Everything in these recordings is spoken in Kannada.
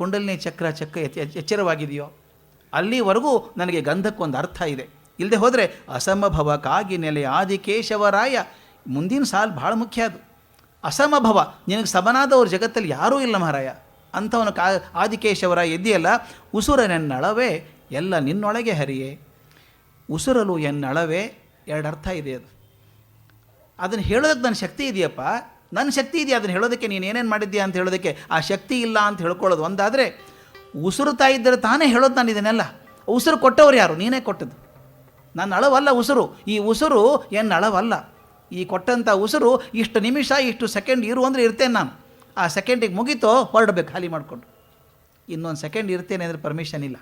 ಕುಂಡಲಿನಿ ಚಕ್ರ ಎಚ್ಚ- ಎಚ್ಚರವಾಗಿದೆಯೋ, ಅಲ್ಲಿವರೆಗೂ ನನಗೆ ಗಂಧಕ್ಕೊಂದು ಅರ್ಥ ಇದೆ. ಇಲ್ಲದೆ ಹೋದರೆ ಅಸಮಭವ ಕಾಗಿ ನೆಲೆ ಆದಿಕೇಶವರಾಯ, ಮುಂದಿನ ಸಾಲು ಭಾಳ ಮುಖ್ಯ ಅದು. ಅಸಮಭವ, ನಿನಗೆ ಸಮನಾದವ್ರ ಜಗತ್ತಲ್ಲಿ ಯಾರೂ ಇಲ್ಲ ಮಹಾರಾಯ. ಅಂಥವನು ಕಾ ಆದಿಕೇಶವರ ಎದ್ದಿಯಲ್ಲ, ಉಸುರನೆನ್ನಳವೇ ಎಲ್ಲ ನಿನ್ನೊಳಗೆ ಹರಿಯೇ. ಉಸುರಲು ಎನ್ನಳವೇ ಎರಡು ಅರ್ಥ ಇದೆ ಅದು. ಅದನ್ನು ಹೇಳೋದಕ್ಕೆ ನನ್ನ ಶಕ್ತಿ ಇದೆಯಪ್ಪ ನನ್ನ ಶಕ್ತಿ ಇದೆಯಾ? ಅದನ್ನು ಹೇಳೋದಕ್ಕೆ ನೀನು ಏನೇನು ಮಾಡಿದ್ಯಾ ಅಂತ ಹೇಳೋದಕ್ಕೆ ಆ ಶಕ್ತಿ ಇಲ್ಲ ಅಂತ ಹೇಳ್ಕೊಳ್ಳೋದು. ಒಂದಾದರೆ, ಉಸಿರು ಇದ್ದರೆ ತಾನೇ ಹೇಳೋದು ನಾನು ಇದನ್ನೆಲ್ಲ. ಉಸಿರು ಕೊಟ್ಟವ್ರು ಯಾರು? ನೀನೇ ಕೊಟ್ಟದ್ದು. ನನ್ನ ಅಳವಲ್ಲ ಉಸಿರು. ಈ ಉಸಿರು ಏನು ಅಳವಲ್ಲ. ಈ ಕೊಟ್ಟಂಥ ಉಸಿರು ಇಷ್ಟು ನಿಮಿಷ, ಇಷ್ಟು ಸೆಕೆಂಡ್ ಇರು ಅಂದರೆ ಇರ್ತೇನೆ ನಾನು. ಆ ಸೆಕೆಂಡಿಗೆ ಮುಗೀತೋ ಹೊರಡಬೇಕು, ಖಾಲಿ ಮಾಡಿಕೊಂಡು. ಇನ್ನೊಂದು ಸೆಕೆಂಡ್ ಇರ್ತೇನೆ ಅಂದರೆ ಪರ್ಮಿಷನ್ ಇಲ್ಲ.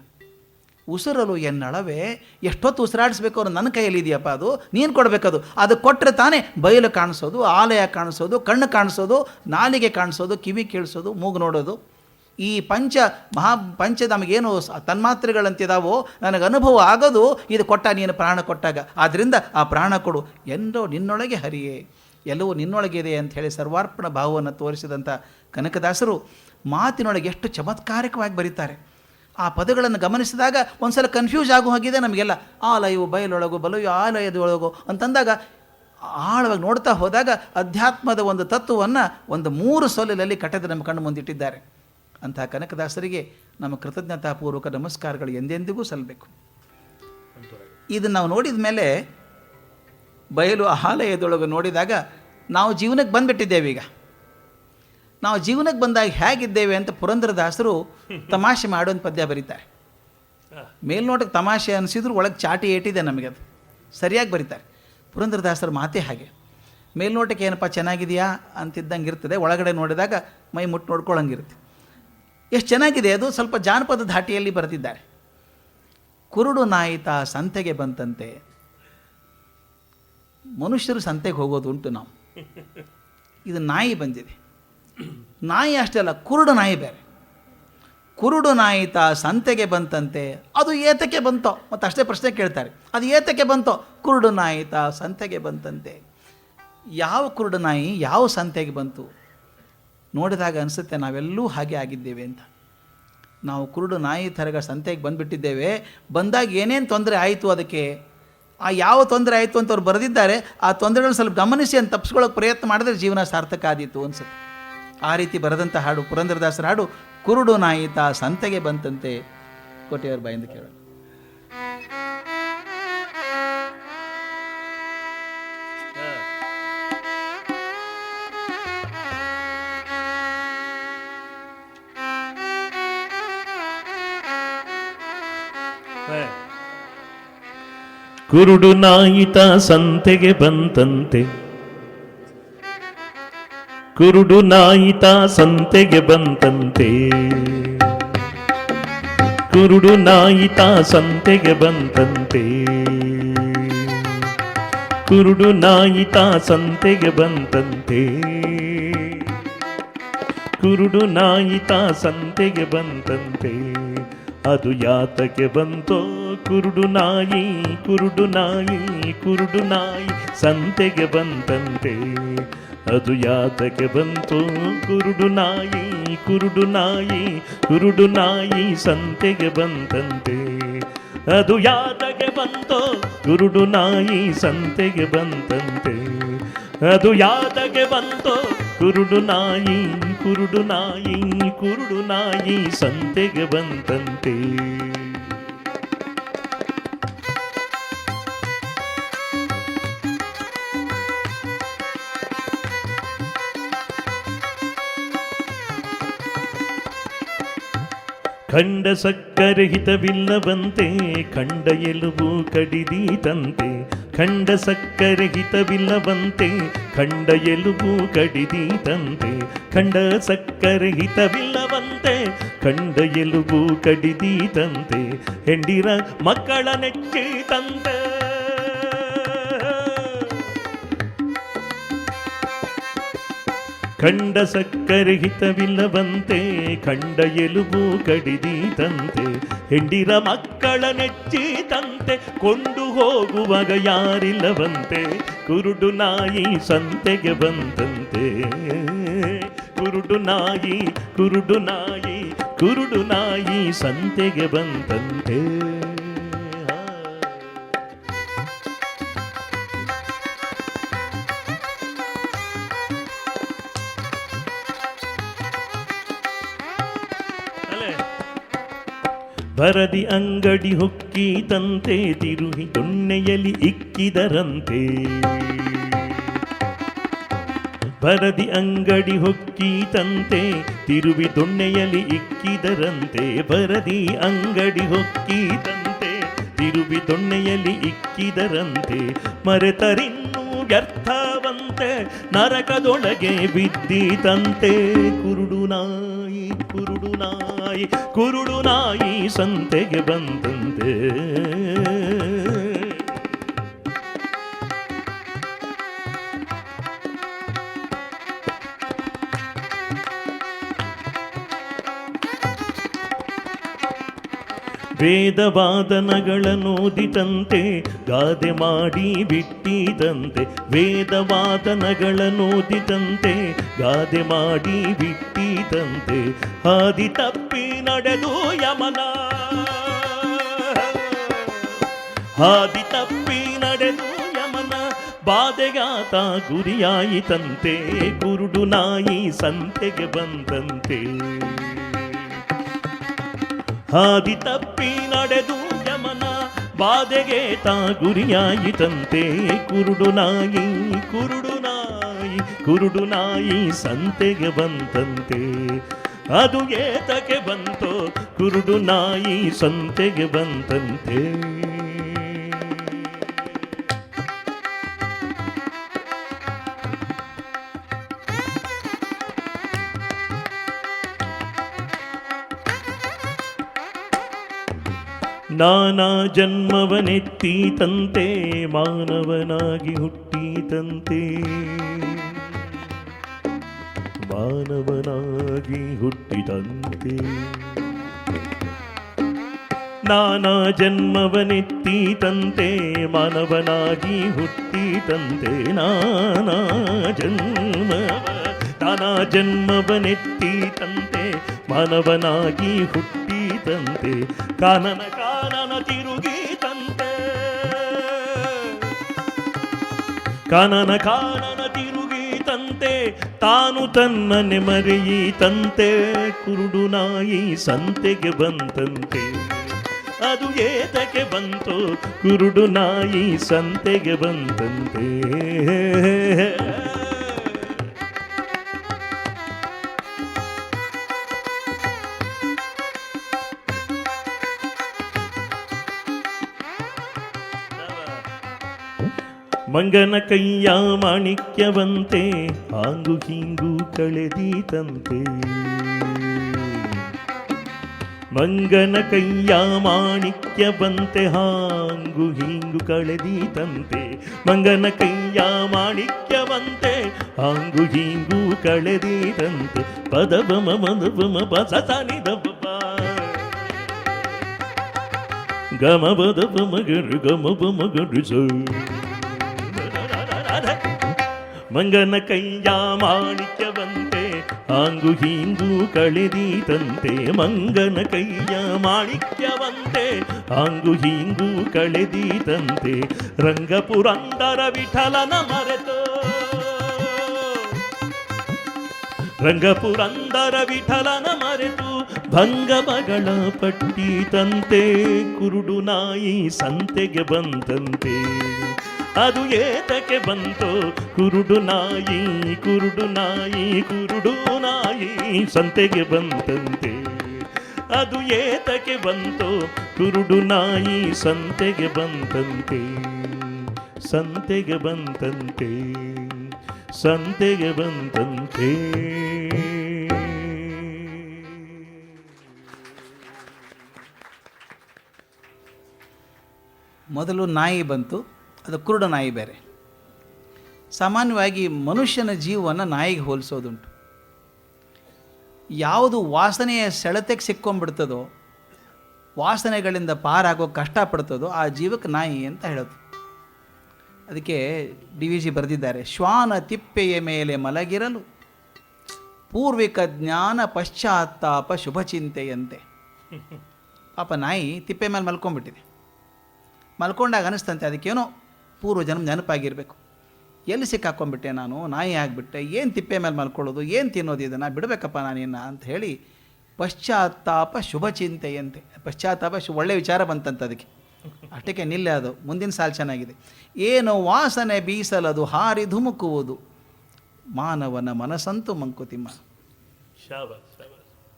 ಉಸಿರಲು ಎನ್ನಳವೇ? ಎಷ್ಟೊತ್ತು ಉಸಿರಾಡಿಸ್ಬೇಕು ಅನ್ನೋ ನನ್ನ ಕೈಯಲ್ಲಿ ಇದೆಯಪ್ಪ ಅದು? ನೀನು ಕೊಡಬೇಕದು. ಅದು ಕೊಟ್ಟರೆ ತಾನೇ ಬಯಲು ಕಾಣಿಸೋದು, ಆಲಯ ಕಾಣಿಸೋದು, ಕಣ್ಣು ಕಾಣಿಸೋದು, ನಾಲಿಗೆ ಕಾಣಿಸೋದು, ಕಿವಿ ಕೇಳಿಸೋದು, ಮೂಗು ನೋಡೋದು. ಈ ಪಂಚ ಮಹಾ, ಪಂಚ ನಮಗೇನು ತನ್ಮಾತ್ರೆಗಳಂತಿದಾವೋ? ನನಗೆ ಅನುಭವ ಆಗೋದು ಇದು ಕೊಟ್ಟ ನೀನು ಪ್ರಾಣ ಕೊಟ್ಟಾಗ. ಆದ್ದರಿಂದ ಆ ಪ್ರಾಣ ಕೊಡು. ಎಂದೋ ನಿನ್ನೊಳಗೆ ಹರಿಯೇ. ಎಲ್ಲವೂ ನಿನ್ನೊಳಗಿದೆ ಅಂತ ಹೇಳಿ ಸರ್ವಾರ್ಪಣ ಭಾವವನ್ನು ತೋರಿಸಿದಂಥ ಕನಕದಾಸರು ಮಾತಿನೊಳಗೆ ಎಷ್ಟು ಚಮತ್ಕಾರಿಕವಾಗಿ ಬರೀತಾರೆ. ಆ ಪದಗಳನ್ನು ಗಮನಿಸಿದಾಗ ಒಂದ್ಸಲ ಕನ್ಫ್ಯೂಸ್ ಆಗೋ ಹಾಗಿದೆ ನಮಗೆಲ್ಲ, ಆಲಯವು ಬಯಲೊಳಗು ಬಲಯು ಆಲಯದೊಳಗು ಅಂತಂದಾಗ ಆಳವಾಗಿ ನೋಡ್ತಾ ಹೋದಾಗ ಅಧ್ಯಾತ್ಮದ ಒಂದು ತತ್ವವನ್ನು ಒಂದು ಮೂರು ಸೊಲಿನಲ್ಲಿ ಕಟ್ಟದ ನಮ್ಮ ಕಣ್ಣು ಮುಂದಿಟ್ಟಿದ್ದಾರೆ. ಅಂತಹ ಕನಕದಾಸರಿಗೆ ನಮ್ಮ ಕೃತಜ್ಞತಾಪೂರ್ವಕ ನಮಸ್ಕಾರಗಳು ಎಂದೆಂದಿಗೂ ಸಲ್ಲಬೇಕು. ಇದನ್ನು ನಾವು ನೋಡಿದ ಮೇಲೆ ಬಯಲು ಆಲಯದೊಳಗೆ ನೋಡಿದಾಗ ನಾವು ಜೀವನಕ್ಕೆ ಬಂದುಬಿಟ್ಟಿದ್ದೇವೆ ಈಗ. ನಾವು ಜೀವನಕ್ಕೆ ಬಂದಾಗ ಹೇಗಿದ್ದೇವೆ ಅಂತ ಪುರಂದ್ರದಾಸರು ತಮಾಷೆ ಮಾಡೋನ್ ಪದ್ಯ ಬರೀತಾರೆ. ಮೇಲ್ನೋಟಕ್ಕೆ ತಮಾಷೆ ಅನಿಸಿದ್ರು ಒಳಗೆ ಚಾಟಿ ಏಟಿದೆ ನಮಗೆ ಅದು. ಸರಿಯಾಗಿ ಬರೀತಾರೆ. ಪುರಂದರದಾಸರ ಮಾತೇ ಹಾಗೆ. ಮೇಲ್ನೋಟಕ್ಕೆ ಏನಪ್ಪ ಚೆನ್ನಾಗಿದೆಯಾ? ಅಂತಿದ್ದಂಗೆ ಇರ್ತದೆ. ಒಳಗಡೆ ನೋಡಿದಾಗ ಮೈ ಮುಟ್ಟು ನೋಡ್ಕೊಳ್ಳಂಗಿರುತ್ತೆ ಎಷ್ಟು ಚೆನ್ನಾಗಿದೆ ಅದು? ಸ್ವಲ್ಪ ಜಾನಪದ ಧಾಟಿಯಲ್ಲಿ ಬರೆದಿದ್ದಾರೆ. ಕುರುಡು ನಾಯಿತ ಸಂತೆಗೆ ಬಂತಂತೆ. ಮನುಷ್ಯರು ಸಂತೆಗೆ ಹೋಗೋದು ಉಂಟು ನಾವು. ಇದು ನಾಯಿ ಬಂದಿದೆ. ನಾಯಿ ಅಷ್ಟೇ ಅಲ್ಲ, ಕುರುಡು ನಾಯಿ ಬೇರೆ. ಕುರುಡು ತ ಸಂತೆಗೆ ಬಂತಂತೆ, ಅದು ಏತಕ್ಕೆ ಬಂತೋ? ಮತ್ತು ಅಷ್ಟೇ ಪ್ರಶ್ನೆ ಕೇಳ್ತಾರೆ. ಅದು ಏತಕ್ಕೆ ಬಂತೋ? ಕುರುಡು ತ ಸಂತೆಗೆ ಬಂತಂತೆ. ಯಾವ ಕುರುಡು ನಾಯಿ ಯಾವ ಸಂತೆಗೆ ಬಂತು? ನೋಡಿದಾಗ ಅನಿಸುತ್ತೆ, ನಾವೆಲ್ಲೂ ಹಾಗೆ ಆಗಿದ್ದೇವೆ ಅಂತ. ನಾವು ಕುರುಡು ನಾಯಿ ಥರಗ ಸಂತೆಗೆ ಬಂದುಬಿಟ್ಟಿದ್ದೇವೆ. ಬಂದಾಗ ಏನೇನು ತೊಂದರೆ ಆಯಿತು ಅದಕ್ಕೆ? ಆ ಯಾವ ತೊಂದರೆ ಆಯಿತು ಅಂತ ಅವ್ರು ಬರೆದಿದ್ದಾರೆ. ಆ ತೊಂದರೆಗಳನ್ನ ಸ್ವಲ್ಪ ಗಮನಿಸಿ ಅಂತ ತಪ್ಪಿಸ್ಕೊಳ್ಳೋಕೆ ಪ್ರಯತ್ನ ಮಾಡಿದ್ರೆ ಜೀವನ ಸಾರ್ಥಕ ಆದೀತು ಅನ್ಸುತ್ತೆ. ಆ ರೀತಿ ಬರೆದಂಥ ಹಾಡು, ಪುರಂದರದಾಸರ ಹಾಡು, ಕುರುಡು ನಾಯಿತ ಸಂತೆಗೆ ಬಂತಂತೆ ಕೋಟೆಯವ್ರ ಬಾಯಿಂದ ಕೇಳೋಣ. ಕುರುಡು ನಾಯಿತ ಸಂತೆಗೆ ಬಂತಂತೆ. ಕುರುಡು ನಾಯಿತ ಸಂತೆಗೆ ಬಂತಂತೆ. ಕುರುಡು ನಾಯಿತ ಸಂತೆಗೆ ಬಂತಂತೆ. ಕುರುಡು ನಾಯಿತ ಸಂತೆಗೆ ಬಂತಂತೆ. ಕುರುಡು ನಾಯಿತ ಸಂತೆಗೆ ಬಂತಂತೆ. ಅದು ಯಾತಕ್ಕೆ ಬಂತೋ? ಕುರುಡು ನಾಯಿ ಕುರುಡು ನಾಯಿ ಕುರುಡು ನಾಯಿ ಸಂತೆಗೆ ಬಂತಂತೆ. ಅದು ಯಾತಕ್ಕೆ ಬಂತು? ಕುರುಡು ನಾಯಿ ಕುರುಡು ನಾಯಿ ಕುರುಡು ನಾಯಿ ಸಂತೆಗೆ ಬಂತಂತೆ. ಅದು ಯಾತಕ್ಕೆ ಬಂತು? ಕುರುಡು ನಾಯಿ ಸಂತೆಗೆ ಬಂತಂತೆ. ಅದು ಯಾತಕ್ಕೆ ಬಂತು? ಕುರುಡು ನಾಯಿ ಕುರುಡು ನಾಯಿ ಕುರುಡು ನಾಯಿ ಸಂತೆಗೆ ಬಂತಂತೆ. ಖಂಡ ಸಕ್ಕರೆ ಹಿತವಿಲ್ಲವಂತೆ ಖಂಡ ಎಲುಬು ಕಡಿದೀತಂತೆ. ಕಂಡ ಸಕ್ಕರೆ ಹಿತವಿಲ್ಲವಂತೆ ಖಂಡ ಎಲುಬು ಕಡಿದೀತಂತೆ. ಕಂಡ ಸಕ್ಕರೆ ಹಿತವಿಲ್ಲವಂತೆ ಖಂಡ ಎಲುಬು ಕಡಿದೀತಂತೆ. ಹೆಂಡಿರ ಮಕ್ಕಳ ನೆಚ್ಚಿತಂತೆ ಖಂಡ ಸಕ್ಕರೆ ಹಿತವಿಲ್ಲವಂತೆ, ಕಂಡ ಎಲುಬು ಕಡಿದೀತಂತೆ. ಹೆಂಡಿರ ಮಕ್ಕಳ ನೆಚ್ಚಿತಂತೆ, ಕೊಂಡು ಹೋಗುವಾಗ ಯಾರಿಲ್ಲವಂತೆ. ಕುರುಡು ನಾಯಿ ಸಂತೆಗೆ ಬಂದಂತೆ ಕುರುಡು ನಾಯಿ ಕುರುಡು ನಾಯಿ ಕುರುಡು ನಾಯಿ ಸಂತೆಗೆ ಬಂತಂತೆ. ಬರದಿ ಅಂಗಡಿ ಹೊಕ್ಕಿತಂತೆ ತಿರುಹಿ ದೊಣ್ಣೆಯಲ್ಲಿ ಇಕ್ಕಿದರಂತೆ. ಬರದಿ ಅಂಗಡಿ ಹೊಕ್ಕೀತಂತೆ ತಿರುವಿ ದೊಣ್ಣೆಯಲಿ ಇಕ್ಕಿದರಂತೆ. ಬರದಿ ಅಂಗಡಿ ಹೊಕ್ಕಿತಂತೆ ತಿರುವಿ ದೊಣ್ಣೆಯಲ್ಲಿ ಇಕ್ಕಿದರಂತೆ. ಮರೆತರಿನ್ನೂ ವ್ಯರ್ಥವಂತೆ ನರಕದೊಳಗೆ ಬಿದ್ದಿತಂತೆ ಕುರುಡುನಾ ಕುರುಡು ನಾಯಿ ಕುರುಡು ನಾಯಿ ಸಂತೆಗೆ ಬಂತಂತೆ. ವೇದವಾದನಗಳನ್ನೋದಿತಂತೆ ಗಾದೆ ಮಾಡಿ ಬಿಟ್ಟಿದಂತೆ. ವೇದವಾದನಗಳನ್ನೋದಿತಂತೆ ಗಾದೆ ಮಾಡಿ ಬಿಟ್ಟಿದಂತೆ ಹಾದಿ ತಪ್ಪಿ ನಡೆದು ಯಮನ. ಹಾದಿ ತಪ್ಪಿ ನಡೆದು ಯಮನ, ಬಾಧೆಗಾತ ಗುರಿಯಾಯಿತಂತೆ, ಕುರುಡು ನಾಯಿ ಸಂತೆಗೆ ಬಂದಂತೆ. ಹಾದಿ ತಪ್ಪಿ ನಡೆದು ಯಮನ ಬಾದೆಗೆ ತಾ ಗುರಿಯಾಯಿತಂತೆ, ಕುರುಡು ನಾಯಿ, ಕುರುಡು ಕುರುಡು ನಾಯಿ ಸಂತೆಗೆ ಬಂತಂತೆ. ಅದು ಏತಕ್ಕೆ ಬಂತೋ ಕುರುಡು ನಾಯಿ ಸಂತೆಗೆ ಬಂತಂತೆ. ನಾನಾ ಜನ್ಮವನೆತ್ತೀತಂತೆ, ಮಾನವನಾಗಿ ಹುಟ್ಟೀತಂತೆ. ಮಾನವನಾಗಿ ಹುಟ್ಟಿದಂತೆ. ನಾನಾ ಜನ್ಮವನೆತ್ತೀತಂತೆ, ಮಾನವನಾಗಿ ಹುಟ್ಟಿದಂತೆ. ನಾನಾ ಜನ್ಮವ ನಾನಾ ಜನ್ಮವನೆತ್ತೀತಂತೆ, ಮಾನವನಾಗಿ ಹುಟ್ಟಿದಂತೆ. ಕಾನನ ಕಾನನ ತಿರುಗಿತಂತೆ. ಕಾನನ ಕಾನನ ತಿರುಗಿತಂತೆ. ತಾನು ತನ್ನನೆ ಮರೆಯಿತಂತೆ ಕುರುಡು ನಾಯಿ ಸಂತೆಗೆ ಬಂತಂತೆ. ಅದು ಏತಕ್ಕೆ ಬಂತು ಕುರುಡು ನಾಯಿ ಸಂತೆಗೆ ಬಂತಂತೆ. ಮಂಗನ ಕೈಯ ಮಾಣಿಕ್ಯವಂತೆ ಹಾಂಗು ಹೀಂಗು ಕಳೆದೀತಂತೆ ಮಂಗನ ಕೈಯ ಮಾಣಿಕ್ಯವಂತೆ ಹಾಂಗು ಹೀಂಗು ಕಳೆದೀತಂತೆ ಮಂಗನ ಕೈಯ ಮಾಣಿಕ್ಯವಂತೆ ಹಾಂಗು ಹೀಂಗು ಕಳೆದೀತಂತೆ ಪದಬಮ ಮದಬಮ ಬಸನಿದ ಗಮ ಬದಬ ಮಗರು ಗಮ ಮಗರು ಸೋ ಮಂಗನ ಕೈಯ ಮಾಣಿಕ್ಯವಂತೆ, ಹಾಂಗು ಹೀಂಗು ಕಳೆದೀತಂತೆ. ಮಂಗನ ಕೈಯ ಮಾಣಿಕ್ಯವಂತೆ, ಹಾಂಗು ಹೀಂಗು ಕಳೆದೀತಂತೆ. ರಂಗಪುರಂದರ ವಿಠಲನ ಮರೆತು. ರಂಗಪುರಂದರ ವಿಠಲನ ಮರೆತು. ಭಂಗಮಗಳ ಪಟ್ಟಿತಂತೆ, ಕುರುಡು ನಾಯಿ ಸಂತೆಗೆ ಬಂತಂತೆ. ಅದು ಏತಕ್ಕೆ ಬಂತು? ಕುರುಡು ನಾಯಿ ಕುರುಡು ನಾಯಿ ಕುರುಡು ನಾಯಿ ಸಂತೆಗೆ ಬಂತಂತೆ. ಅದು ಏತಕ್ಕೆ ಬಂತು? ಕುರುಡು ನಾಯಿ ಸಂತೆಗೆ ಬಂತಂತೆ. ಸಂತೆಗೆ ಬಂತಂತೆ. ಸಂತೆಗೆ ಬಂತಂತೆ. ಮೊದಲು ನಾಯಿ ಬಂತು. ಅದು ಕುರುಡ ನಾಯಿ ಬೇರೆ. ಸಾಮಾನ್ಯವಾಗಿ ಮನುಷ್ಯನ ಜೀವವನ್ನು ನಾಯಿಗೆ ಹೋಲಿಸೋದುಂಟು. ಯಾವುದು ವಾಸನೆಯ ಸೆಳೆತಕ್ಕೆ ಸಿಕ್ಕೊಂಡ್ಬಿಡ್ತದೋ, ವಾಸನೆಗಳಿಂದ ಪಾರಾಗೋ ಕಷ್ಟಪಡ್ತದೋ, ಆ ಜೀವಕ್ಕೆ ನಾಯಿ ಅಂತ ಹೇಳೋದು. ಅದಕ್ಕೆ ಡಿ ವಿ ಜಿ ಬರೆದಿದ್ದಾರೆ, ಶ್ವಾನ ತಿಪ್ಪೆಯ ಮೇಲೆ ಮಲಗಿರಲು, ಪೂರ್ವಿಕ ಜ್ಞಾನ ಪಶ್ಚಾತ್ತಾಪ ಶುಭ ಚಿಂತೆಯಂತೆ. ಪಾಪ ನಾಯಿ ತಿಪ್ಪೆ ಮೇಲೆ ಮಲ್ಕೊಂಡ್ಬಿಟ್ಟಿದೆ. ಮಲ್ಕೊಂಡಾಗ ಅನಿಸ್ತಂತೆ, ಅದಕ್ಕೇನೋ ಪೂರ್ವ ಜನ್ಮ ನೆನಪಾಗಿರಬೇಕು. ಎಲ್ಲಿ ಸಿಕ್ಕಾಕೊಂಡ್ಬಿಟ್ಟೆ ನಾನು? ನಾಯಿ ಆಗಿಬಿಟ್ಟೆ. ಏನು ತಿಪ್ಪೆ ಮೇಲೆ ಮಲ್ಕೊಳ್ಳೋದು? ಏನು ತಿನ್ನೋದು ಇದನ್ನು? ಬಿಡಬೇಕಪ್ಪ ನಾನಿನ್ನ ಅಂತ ಹೇಳಿ ಪಶ್ಚಾತ್ತಾಪ ಶುಭ ಚಿಂತೆಯಂತೆ. ಪಶ್ಚಾತ್ತಾಪ ಶು ಒಳ್ಳೆ ವಿಚಾರ ಬಂತಂತ ಅದಕ್ಕೆ. ಅಷ್ಟಕ್ಕೆ ನಿಲ್ಲೆ ಅದು. ಮುಂದಿನ ಸಾಲು ಚೆನ್ನಾಗಿದೆ. ಏನು ವಾಸನೆ ಬೀಸಲದು ಹಾರಿ ಧುಮುಕುವುದು. ಮಾನವನ ಮನಸ್ಸಂತೂ ಮಂಕುತಿಮ್ಮ.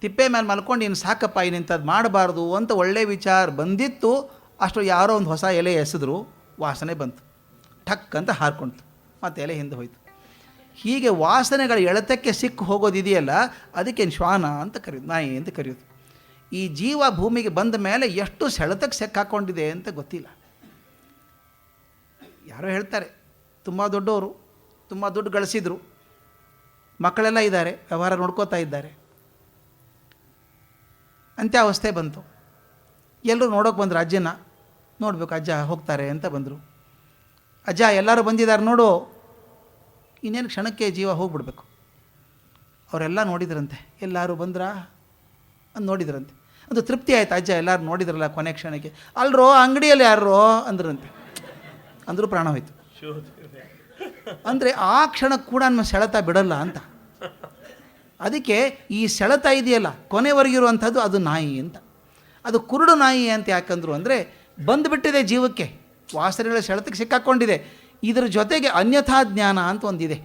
ತಿಪ್ಪೆ ಮೇಲೆ ಮಲ್ಕೊಂಡು ಇನ್ನು ಸಾಕಪ್ಪ ಇನ್ನಿಂಥದ್ದು ಮಾಡಬಾರ್ದು ಅಂತ ಒಳ್ಳೆ ವಿಚಾರ ಬಂದಿತ್ತು. ಅಷ್ಟು ಯಾರೋ ಒಂದು ಹೊಸ ಎಲೆ ಎಸೆದ್ರು ವಾಸನೆ ಬಂತು. ಠಕ್ ಅಂತ ಹಾರ್ಕೊಂತು ಮತ್ತೆ ಎಲೆ ಹಿಂದೆ ಹೋಯ್ತು. ಹೀಗೆ ವಾಸನೆಗಳ ಎಳೆತಕ್ಕೆ ಸಿಕ್ಕು ಹೋಗೋದಿದೆಯಲ್ಲ ಅದಕ್ಕೆ ಶ್ವಾನ ಅಂತ ಕರೆಯೋದು, ನಾಯಿ ಅಂತ ಕರೆಯೋದು. ಈ ಜೀವ ಭೂಮಿಗೆ ಬಂದ ಮೇಲೆ ಎಷ್ಟು ಸೆಳೆತಕ್ಕೆ ಸೆಕ್ಕಾಕೊಂಡಿದೆ ಅಂತ ಗೊತ್ತಿಲ್ಲ. ಯಾರೋ ಹೇಳ್ತಾರೆ, ತುಂಬ ದೊಡ್ಡವರು, ತುಂಬ ದುಡ್ಡು ಗಳಿಸಿದ್ರು, ಮಕ್ಕಳೆಲ್ಲ ಇದ್ದಾರೆ, ವ್ಯವಹಾರ ನೋಡ್ಕೋತಾ ಇದ್ದಾರೆ. ಅಂತ್ಯಾವಸ್ಥೆ ಬಂತು. ಎಲ್ಲರೂ ನೋಡೋಕೆ ಬಂದರು, ಅಜ್ಜನ, ನೋಡಬೇಕು, ಅಜ್ಜ ಹೋಗ್ತಾರೆ ಅಂತ ಬಂದರು. ಅಜ್ಜ, ಎಲ್ಲರೂ ಬಂದಿದ್ದಾರೆ ನೋಡು. ಇನ್ನೇನು ಕ್ಷಣಕ್ಕೆ ಜೀವ ಹೋಗ್ಬಿಡ್ಬೇಕು. ಅವರೆಲ್ಲ ನೋಡಿದ್ರಂತೆ. ಎಲ್ಲರೂ ಬಂದ್ರಾ? ಅಂದು ನೋಡಿದ್ರಂತೆ. ಅದು ತೃಪ್ತಿ ಆಯ್ತು, ಅಜ್ಜ, ಎಲ್ಲರೂ ನೋಡಿದ್ರಲ್ಲ ಕೊನೆ ಕ್ಷಣಕ್ಕೆ. ಅಲ್ರೋ, ಅಂಗಡಿಯಲ್ಲಿ ಯಾರೋ ಅಂದ್ರಂತೆ. ಅಂದರೂ ಪ್ರಾಣ ಹೋಯ್ತು. ಅಂದರೆ ಆ ಕ್ಷಣಕ್ಕೆ ಕೂಡ ನಮ್ಮ ಸೆಳೆತ ಬಿಡಲ್ಲ ಅಂತ. ಅದಕ್ಕೆ ಈ ಸೆಳೆತ ಇದೆಯಲ್ಲ ಕೊನೆವರೆಗಿರುವಂಥದ್ದು ಅದು ನಾಯಿ ಅಂತ. ಅದು ಕುರುಡು ನಾಯಿ ಅಂತ ಯಾಕಂದ್ರು ಅಂದರೆ ಬಂದುಬಿಟ್ಟಿದೆ ಜೀವಕ್ಕೆ. ವಾಸನೆಗಳ ಸೆಳೆತಕ್ಕೆ ಸಿಕ್ಕಾಕ್ಕೊಂಡಿದೆ ಇದರ ಜೊತೆಗೆ ಅನ್ಯಥಾ ಜ್ಞಾನ ಅಂತ ಒಂದಿದೆ.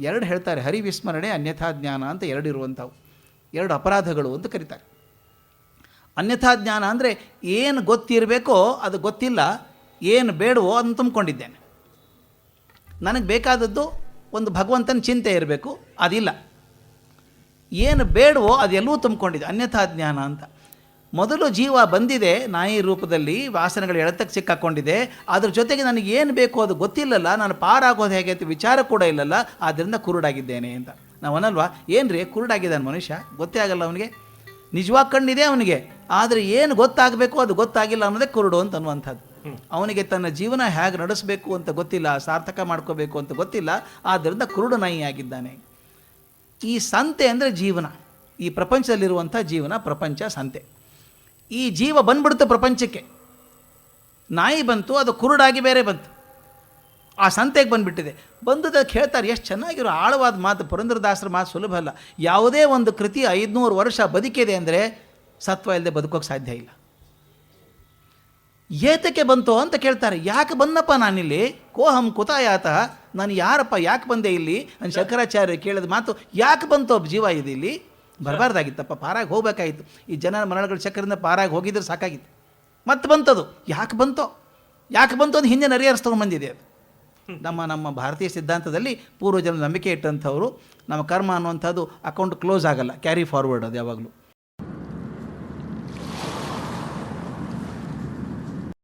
ಎರಡು ಹೇಳ್ತಾರೆ ಹರಿವಿಸ್ಮರಣೆ ಅನ್ಯಥಾ ಜ್ಞಾನ ಅಂತ ಎರಡು ಇರುವಂಥವು. ಎರಡು ಅಪರಾಧಗಳು ಅಂತ ಕರೀತಾರೆ. ಅನ್ಯಥಾ ಜ್ಞಾನ ಅಂದರೆ ಏನು ಗೊತ್ತಿರಬೇಕೋ ಅದು ಗೊತ್ತಿಲ್ಲ, ಏನು ಬೇಡವೋ ಅದನ್ನು ತುಂಬಿಕೊಂಡಿದ್ದೇನೆ. ನನಗೆ ಬೇಕಾದದ್ದು ಒಂದು ಭಗವಂತನ ಚಿಂತೆ ಇರಬೇಕು, ಅದಿಲ್ಲ. ಏನು ಬೇಡವೋ ಅದೆಲ್ಲವೂ ತುಂಬಿಕೊಂಡಿದೆ, ಅನ್ಯಥಾ ಜ್ಞಾನ ಅಂತ. ಮೊದಲು ಜೀವ ಬಂದಿದೆ ನಾಯಿ ರೂಪದಲ್ಲಿ ವಾಸನೆಗಳು ಎಳೆತಕ್ಕೆ ಸಿಕ್ಕಾಕೊಂಡಿದೆ. ಅದ್ರ ಜೊತೆಗೆ ನನಗೆ ಏನು ಬೇಕು ಅದು ಗೊತ್ತಿಲ್ಲಲ್ಲ ನಾನು ಪಾರಾಗೋದು ಹೇಗೆ ಅಂತ ವಿಚಾರ ಕೂಡ ಇಲ್ಲಲ್ಲ ಆದ್ದರಿಂದ ಕುರುಡಾಗಿದ್ದೇನೆ ಅಂತ. ನಾವು ಏನ್ರಿ? ಏನು ರೀ ಕುರುಡಾಗಿದ್ದಾನೆ ಮನುಷ್ಯ? ಗೊತ್ತೇ ಆಗಲ್ಲ ಅವನಿಗೆ. ನಿಜವಾಗಿ ಕಣ್ಣಿದೆ ಅವನಿಗೆ. ಆದರೆ ಏನು ಗೊತ್ತಾಗಬೇಕು ಅದು ಗೊತ್ತಾಗಿಲ್ಲ ಅನ್ನೋದೇ ಕುರುಡು ಅಂತ ಅನ್ನುವಂಥದ್ದು. ಅವನಿಗೆ ತನ್ನ ಜೀವನ ಹೇಗೆ ನಡೆಸಬೇಕು ಅಂತ ಗೊತ್ತಿಲ್ಲ ಸಾರ್ಥಕ ಮಾಡ್ಕೋಬೇಕು ಅಂತ ಗೊತ್ತಿಲ್ಲ ಆದ್ದರಿಂದ ಕುರುಡು ನಾಯಿ ಆಗಿದ್ದಾನೆ. ಈ ಸಂತೆ ಅಂದರೆ ಜೀವನ. ಈ ಪ್ರಪಂಚದಲ್ಲಿರುವಂಥ ಜೀವನ ಪ್ರಪಂಚ ಸಂತೆ. ಈ ಜೀವ ಬಂದ್ಬಿಡುತ್ತೆ ಪ್ರಪಂಚಕ್ಕೆ. ನಾಯಿ ಬಂತು, ಅದು ಕುರುಡಾಗಿ ಬೇರೆ ಬಂತು. ಆ ಸಂತೆಗೆ ಬಂದುಬಿಟ್ಟಿದೆ. ಬಂದದ ಹೇಳ್ತಾರೆ, ಎಷ್ಟು ಚೆನ್ನಾಗಿರೋ ಆಳವಾದ ಮಾತು, ಪುರಂದ್ರದಾಸರ ಮಾತು ಸುಲಭ ಅಲ್ಲ. ಯಾವುದೇ ಒಂದು ಕೃತಿ ಐದುನೂರು ವರ್ಷ ಬದುಕಿದೆ ಅಂದರೆ ಸತ್ವ ಇಲ್ಲದೆ ಬದುಕೋಕ್ಕೆ ಸಾಧ್ಯ ಇಲ್ಲ. ಏತಕ್ಕೆ ಬಂತು ಅಂತ ಕೇಳ್ತಾರೆ. ಯಾಕೆ ಬಂದಪ್ಪ ನಾನಿಲ್ಲಿ? ಕೋಹಂ ಕುತಾಯಾತ. ನಾನು ಯಾರಪ್ಪ, ಯಾಕೆ ಬಂದೆ ಇಲ್ಲಿ? ನಾನು ಶಂಕರಾಚಾರ್ಯ ಕೇಳಿದ ಮಾತು, ಯಾಕೆ ಬಂತು ಜೀವ ಇದೆ ಇಲ್ಲಿ? ಬರಬಾರ್ದಾಗಿತ್ತಪ್ಪ, ಪಾರಾಗಿ ಹೋಗ್ಬೇಕಾಗಿತ್ತು. ಈ ಜನ ಮರಣಗಳ ಚಕ್ರದಿಂದ ಪಾರಾಗಿ ಹೋಗಿದ್ರೆ ಸಾಕಾಗಿತ್ತು. ಮತ್ತೆ ಬಂತದು, ಯಾಕೆ ಬಂತೋ? ಯಾಕೆ ಬಂತು ಅಂತ ಹಿಂದೆ ನರಿಯರ್ಸ್ ಬಂದಿದೆ ಅದು. ನಮ್ಮ ನಮ್ಮ ಭಾರತೀಯ ಸಿದ್ಧಾಂತದಲ್ಲಿ ಪೂರ್ವಜನ ನಂಬಿಕೆ ಇಟ್ಟಂಥವರು, ನಮ್ಮ ಕರ್ಮ ಅನ್ನುವಂಥದ್ದು ಅಕೌಂಟ್ ಕ್ಲೋಸ್ ಆಗಲ್ಲ ಕ್ಯಾರಿ ಫಾರ್ವರ್ಡ್ ಅದು ಯಾವಾಗಲೂ.